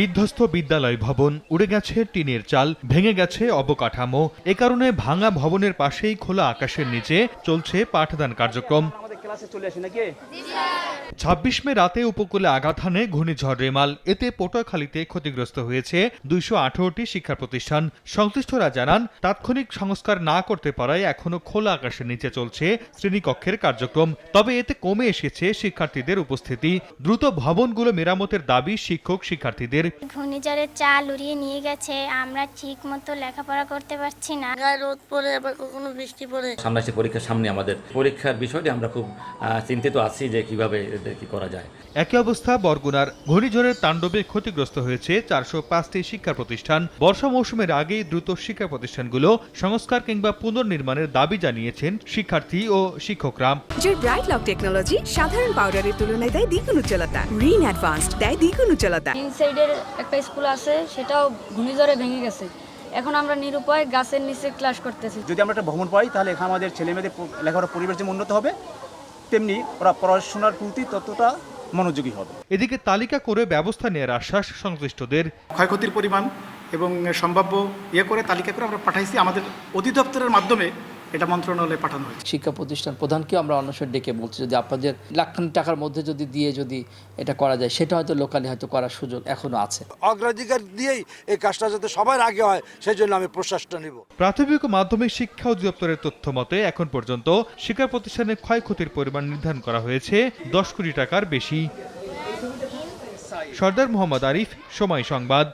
বিধ্বস্ত বিদ্যালয় ভবন উড়ে গেছে টিনের চাল ভেঙে গেছে অবকাঠামো। এ কারণে ভাঙা ভবনের পাশেই খোলা আকাশের নিচে চলছে পাঠদান কার্যক্রম। আমাদের ক্লাসে চলে আসি নাকি? ছাব্বিশ মে রাতে উপকূলে আঘাত হানে ঘূর্ণিঝড় রেমাল। এতে পটুয়াখালীতে ক্ষতিগ্রস্ত হয়েছে দুইশো আঠারোটি শিক্ষা প্রতিষ্ঠান সংশ্লিষ্টরা জানান তাৎক্ষণিক সংস্কার না করতে পারায় এখনও খোলা আকাশের নিচে চলছে শ্রেণীকক্ষের কার্যক্রম। তবে এতে কমে এসেছে শিক্ষার্থীদের উপস্থিতি। দ্রুত ভবনগুলো মেরামতের দাবি শিক্ষক শিক্ষার্থীদের। ঘূর্ণিঝড়ের চাল উড়িয়ে নিয়ে গেছে আমরা ঠিক মতো লেখাপড়া করতে পারছি না। রোদ পড়ে আবার কখনো বৃষ্টি পড়ে। সামনে পরীক্ষার সামনে আমাদের পরীক্ষার বিষয়টি আমরা খুব চিন্তিত আছি যে কীভাবে এদের কি করা যায়? একই অবস্থা বরগুনার ঘূর্ণিঝড়ের তাণ্ডবে ক্ষতিগ্রস্ত হয়েছে চারশো পাঁচটি শিক্ষা প্রতিষ্ঠান। বর্ষা মৌসুমের আগেই দ্রুত শিক্ষা প্রতিষ্ঠানগুলো সংস্কার কিংবা পুনর্নির্মাণের দাবি জানিয়েছেন শিক্ষার্থী ও শিক্ষকরা। যে ব্রাইট লক টেকনোলজি সাধারণ পাউডারের তুলনায় দেয় দ্বিগুণ উজ্জ্বলতা। রিন অ্যাডভান্সড দেয় দ্বিগুণ উজ্জ্বলতা। তিন সাইডের একটা স্কুল আছে সেটাও ঘূর্ণিঝড়ে ভেঙে গেছে। এখন আমরা নিরুপায় গাছের নিচে ক্লাস করতেছি। যদি আমরা একটা ভ্রমণ পাই তাহলে এখানে আমাদের ছেলেমেয়েদের লেখাপড়ার পরিবেশ যেমন উন্নত হবে তেমনি ওরা পড়াশোনার প্রতি ততটা মনোযোগী হবে। এদিকে তালিকা করে ব্যবস্থা নেওয়ার আশ্বাস সংশ্লিষ্টদের। ক্ষয়ক্ষতির পরিমাণ এবং সম্ভাব্য ইয়ে করে তালিকা করে আমরা পাঠাইছি আমাদের অধিদপ্তরের মাধ্যমে এটা মন্ত্রণালয়ে পাঠানো হয়েছে। শিক্ষা প্রতিষ্ঠান প্রধানকেও আমরা অনসর ডেকে বলছি যদি আপনাদের লাখখানি টাকার মধ্যে যদি দিয়ে যদি এটা করা যায় সেটা হয়তো লোকালি হয়তো করার সুযোগ এখনও আছে। অগ্রাধিকার দিয়েই এই কাজটা যাতে সবার আগে হয় সেই জন্য আমি প্রশ্বাসটা নিব। প্রাথমিক ও মাধ্যমিক শিক্ষা অধিদপ্তরের তথ্য মতে এখন পর্যন্ত শিক্ষা প্রতিষ্ঠানে ক্ষয়ক্ষতির পরিমাণ নির্ধারণ করা হয়েছে দশ কোটি টাকার বেশি। সর্দার মোহাম্মদ আরিফ সময় সংবাদ।